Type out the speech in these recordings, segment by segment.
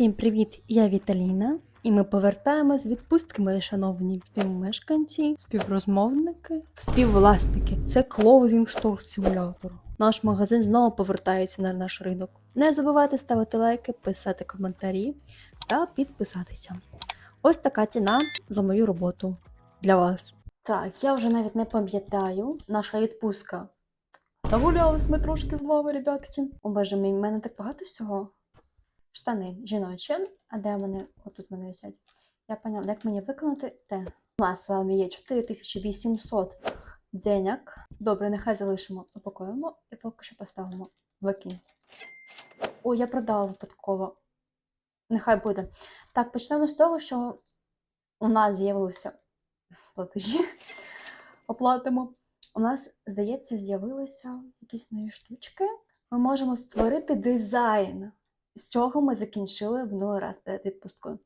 Усім привіт! Я Віталіна, і ми повертаємось з відпустки, мої шановні співмешканці, співрозмовники, співвласники. Це Closing Store Simulator. Наш магазин знову повертається на наш ринок. Не забувайте ставити лайки, писати коментарі та підписатися. Ось така ціна за мою роботу для вас. Так, я вже навіть не пам'ятаю, наша відпустка. Загулялись ми трошки з вами, ребятки. О в мене так багато всього. Штани жіночі, а де вони? Отут вони висять. Я поняла, як мені виконати те. У нас з вами є 4800 дзеняк. Добре, нехай залишимо, упакуємо і поки що поставимо викинь. О, я продала випадково. Нехай буде. Так, почнемо з того, що у нас з'явилося платежі. Оплатимо. У нас, здається, з'явилися якісь нові штучки. Ми можемо створити дизайн, з чого ми закінчили минулий раз перед відпусткою.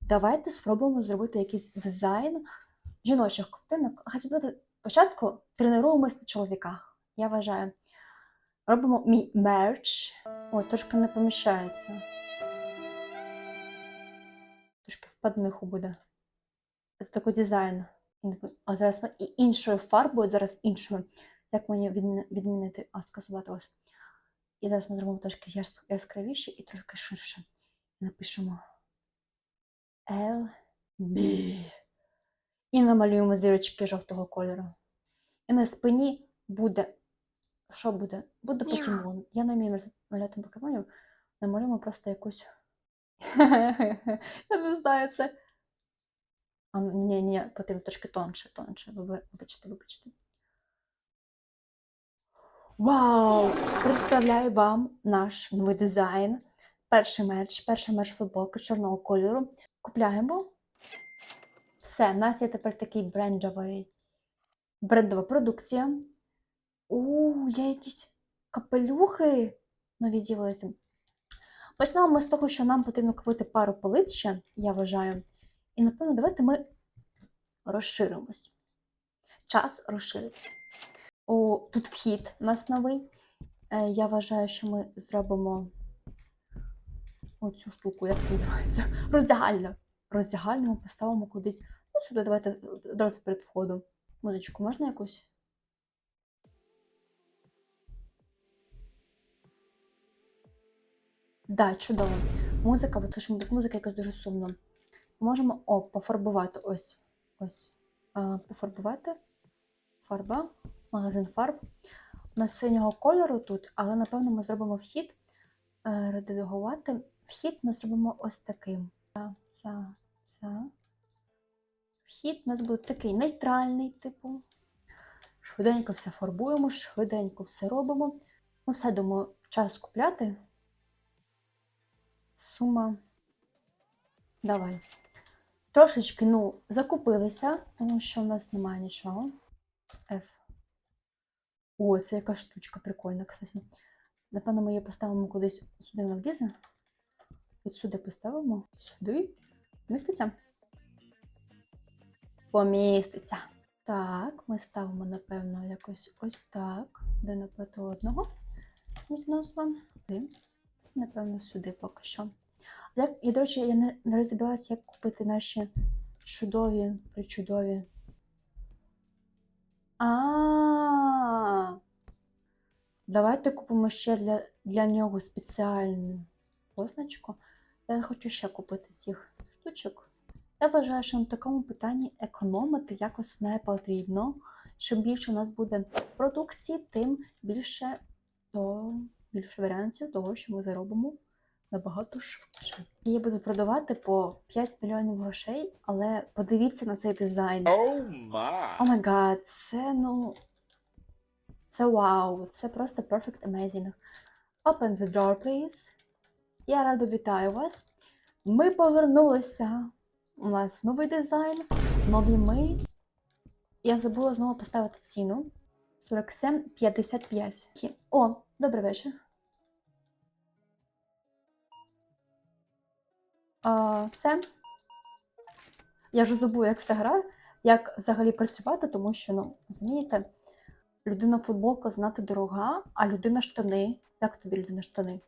Давайте спробуємо зробити якийсь дизайн жіночих ковтинок. Хоча б спочатку тренуємось на чоловіках. Я вважаю. Робимо мій мерч. Ой, трошки не поміщається. Трошки в подмиху буде. Це такий дизайн. А зараз іншою фарбою, зараз іншою. Як мені відмінити, а скасувати ось. І зараз ми зробимо трошки яскравіше і трошки ширше. Напишемо L B. І намалюємо зірочки жовтого кольору. І на спині буде. Що буде? Буде покемон. Я не вмію малювати покемонів. Намалюємо просто якусь. Я не знаю це. А, ну, ні, ні, потрібно трошки тонше, тонше. Вибачте, вибачте. Вау! Представляю вам наш новий дизайн. Перший мерч, перший мерч футболки чорного кольору. Купляємо. Все, в нас є тепер такий брендовий, брендова продукція. У, є якісь капелюхи нові з'явилися. Почнемо ми з того, що нам потрібно купити пару полиць ще, я вважаю. І, напевно, давайте ми розширимось. Час розширитися. О, тут вхід у нас новий. Е, я вважаю, що ми зробимо оцю штуку, як це називається? Роздягальня. Роздягальню ми поставимо кудись. Ну, сюди давайте одразу перед входом. Музичку можна якусь? Да, чудово. Музика, бо тому що без музики якось дуже сумно. Можемо о, пофарбувати ось. Ось. А, пофарбувати. Фарба, магазин фарб. У нас синього кольору тут, але напевно ми зробимо вхід. е, Редагувати. Вхід ми зробимо ось таким. Ця, ця, ця. Вхід у нас буде такий нейтральний, типу. Швиденько все фарбуємо, швиденько все робимо. Ну, все, думаю, час купляти. Сума. Давай. Трошечки, ну, закупилися, тому що в нас немає нічого. F. О, це яка штучка прикольна, кстати. Напевно, ми її поставимо кудись сюди вона влізе. От сюди поставимо. Сюди. Міститься? Поміститься. Так, ми ставимо, напевно, якось ось так. Де напроти одного відносно. Сюди. Напевно, сюди поки що. Як, і, до речі, я не, не розібралася, як купити наші чудові, причудові. А. Давайте купимо ще для, для нього спеціальну позначку. Я хочу ще купити цих штучок. Я вважаю, що на такому питанні економити якось не потрібно. Чим більше у нас буде продукції, тим більше, то, більше варіантів того, що ми заробимо набагато швидше. Її буду продавати по 5 мільйонів грошей, але подивіться на цей дизайн. Oh. О май гад, це ну. Це вау, це просто perfect amazing. Open the door, please. Я радо вітаю вас. Ми повернулися. У нас новий дизайн, нові ми. Я забула знову поставити ціну. 47,55. О, добрий вечір. А, все. Я вже забула, як це гра, як взагалі працювати, тому що, ну, розумієте, людина футболка знати дорога, а людина штани. Як тобі людина штани?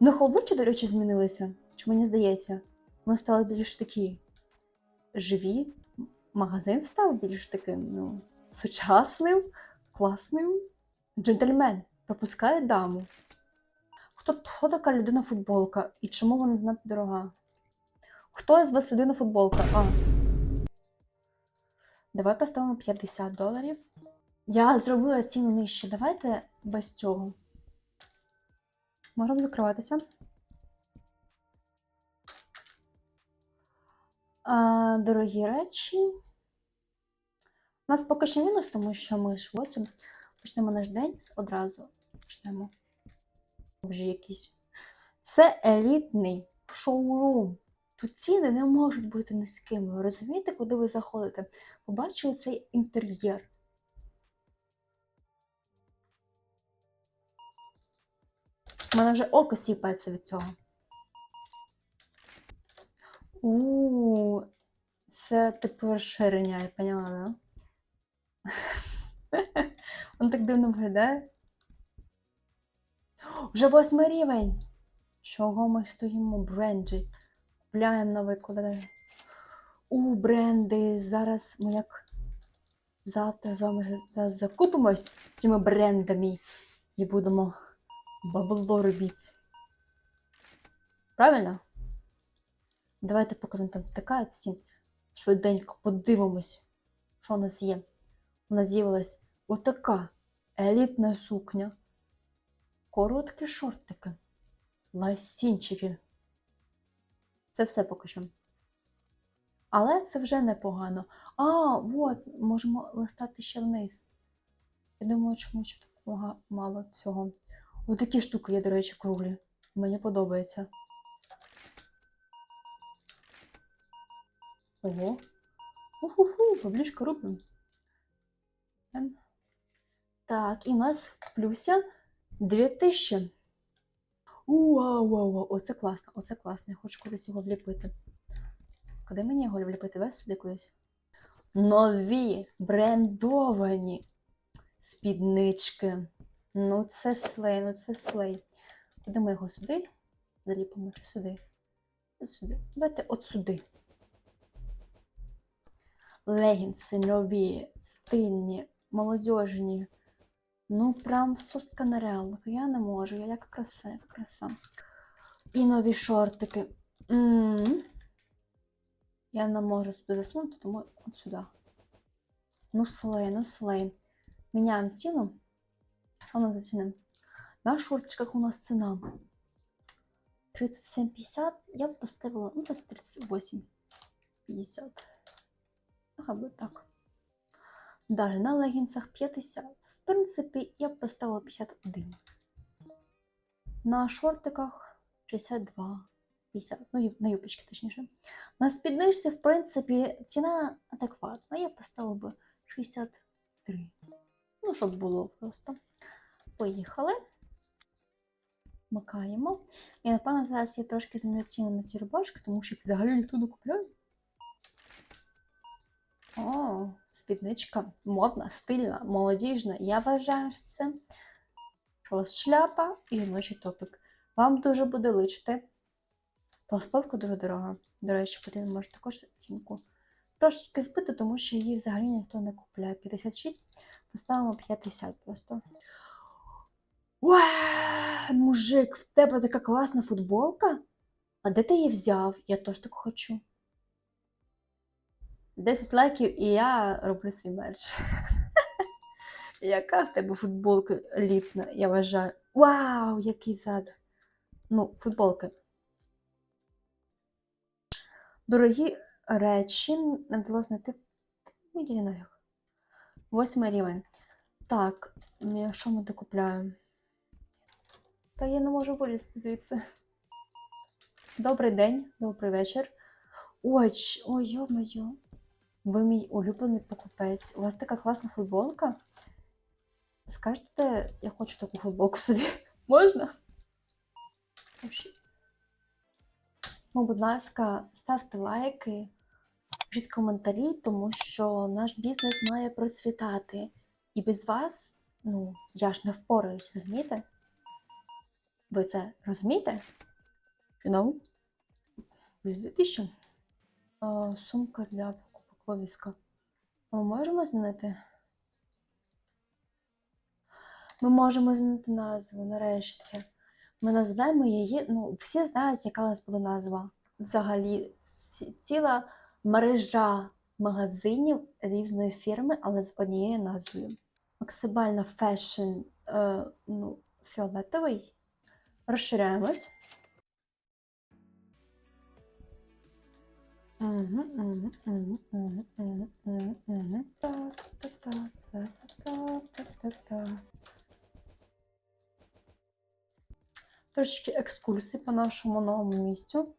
У них обличчя, до речі, змінилися. Чи мені здається? Вони стали більш такі живі. Магазин став більш таким, ну, сучасним, класним. Джентльмен пропускає даму. Хто, хто така людина футболка і чому вона знати дорога? Хто з вас людина футболка? А. Давай поставимо 50 доларів. Я зробила ціну нижче. Давайте без цього. Можемо закриватися. А, дорогі речі. У нас поки що мінус, тому що ми потім почнемо наш день одразу. Почнемо. Вже якийсь. Це елітний шоурум. Тут ціни не можуть бути низькими. Ви розумієте, куди ви заходите? Побачили цей інтер'єр. У мене вже око сіпається від цього. У, це типу розширення, я поняла, да? Він так дивно виглядає. Вже восьмий рівень. Чого ми стоїмо бренді? Купляємо новий куди. У бренди. Зараз ми як завтра з вами закупимось цими брендами і будемо бабло робити. Правильно? Давайте, поки він там втикається, швиденько подивимось, що у нас є. У нас з'явилась отака елітна сукня, короткі шортики, ласінчики. Це все поки що. Але це вже непогано. А, от, можемо листати ще вниз. Я думаю, чому ще такого мало цього. Отакі штуки є, до речі, круглі. Мені подобається. Ого. Уху-ху, поближка робимо. Ем. Так, і у нас в плюсі 2000. Вау, вау, вау, оце класно, оце класно. Я хочу кудись його вліпити. Куди мені його вліпити? Весь сюди кудись. Нові брендовані спіднички. Ну, це слей, ну це слей. Куди ми його сюди? Заліпимо чи сюди? Сюди. Давайте от сюди. Легінси нові, стильні, молодіжні. Ну, прям состка нереально. Я не можу, я як краса, як краса. І нові шортики. М-м-м. Я не можу сюди засунути, тому от сюди. Ну, слей, ну слей. Міняємо ціну. А ну зацінимо. На шортиках у нас ціна 37,50. Я б поставила, ну, давайте 38,50. Нехай буде так. Далі на легінсах 50. Принципі, я б поставила 51. На шортиках 62. 50. Ну, на юбочки, точніше. На спідничці, в принципі, ціна адекватна. Я б поставила би 63. Ну, щоб було просто. Поїхали. Вмикаємо. І, напевно, зараз я трошки зміню ціну на ці рубашки, тому що їх взагалі ніхто не купляє. О, спідничка модна, стильна, молодіжна. Я вважаю, що це шляпа і жіночий топик. Вам дуже буде личити. Толстовка дуже дорога. До речі, потрібно може також оцінку. Трошечки збити, тому що її взагалі ніхто не купляє. 56, поставимо 50 просто. Уа, мужик, в тебе така класна футболка? А де ти її взяв? Я теж таку хочу. 10 лайків і я роблю свій мерч. Яка в тебе футболка літна, я вважаю. Вау, який зад. Ну, футболка. Дорогі речі, не вдалося знайти. Нафіг. Восьмий рівень. Так, що ми докупляємо? Та я не можу вилізти звідси. Добрий день, добрий вечір. Ой, ой, йо-моє. Ви мій улюблений покупець. У вас така класна футболка. Скажете, я хочу таку футболку собі. Можна? Ну, будь ласка, ставте лайки, пишіть коментарі, тому що наш бізнес має процвітати. І без вас, ну, я ж не впораюсь, розумієте? Ви це розумієте? You know? Плюс 2000. Сумка для покупок Ми можемо змінити? Ми можемо змінити назву нарешті. Ми назвемо її. Ну, всі знають, яка у нас буде назва. Взагалі, ціла мережа магазинів різної фірми, але з однією назвою. Максимально фешн, е, ну, фіолетовий. Розширяємось. Мгм, мгм, мгм, мгм, мгм, мгм. Та-та-та-та-та-та-та-та. Трошечки екскурсії по нашому новому місцю.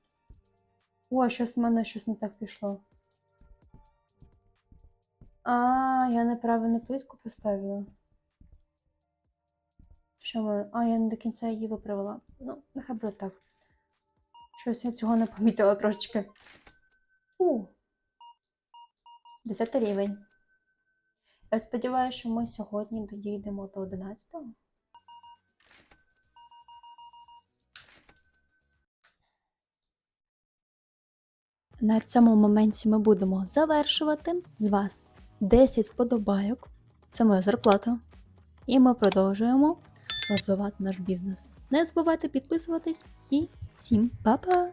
Ой, щось в мене щось не так пішло. А, я неправильну плитку поставила. Що ми. А, я не до кінця її виправила. Ну, нехай буде так. Щось я цього не помітила трошечки. У. Десятий рівень. Я сподіваюся, що ми сьогодні дійдемо до 11-го. На цьому моменті ми будемо завершувати. З вас 10 вподобайок. Це моя зарплата. І ми продовжуємо розвивати наш бізнес. Не забувайте підписуватись і всім па-па!